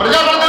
ప్రజాప్రతినిధి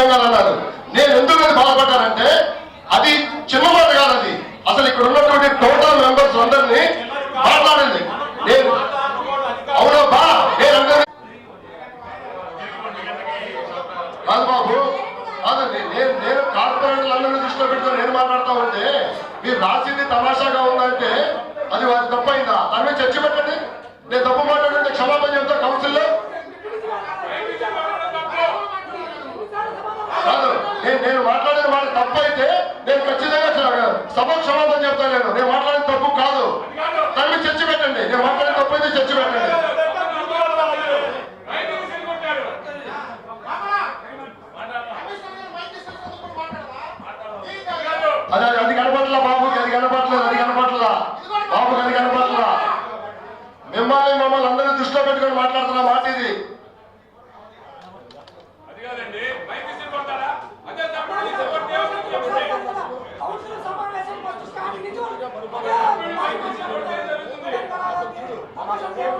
అన్నారు నేను ఎందుకు అది బాధపడ్డానంటే అది చిన్న మాట కాదు అది. అసలు ఇక్కడ ఉన్నటువంటి టోటల్ మెంబర్స్ అందరినీ మాట్లాడండి. నేను అవునా బా? నేను కాదు బాబు కాదండి నేను నేను కార్పొరేటర్లందరినీ దృష్టిలో పెట్టుకొని నేను మాట్లాడుతూ ఉంటే మీరు రాసింది తమాషాగా ఉందంటే అది వారి తప్పైందా దాని మీద చర్చ పెట్టండి. నేను తప్పు నేను నేను మాట్లాడిన మాట తప్పైతే నేను ఖచ్చితంగా సభకు సమాధానం చెప్తాను నేను. నేను మాట్లాడిన తప్పు కాదు. తల్లి చర్చ పెట్టండి. నేను మాట్లాడిన తప్పు అయితే చర్చ పెట్టండి. అదే అది కనపట్ల బాబుకి అది కనపట్లేదు అది కనపట్ల బాబుకి అది కనపట్ల మిమ్మల్ని మమ్మల్ని అందరూ దృష్టిలో పెట్టుకొని మాట్లాడుతున్న మాట ఇది. అది కాదండి. 就是说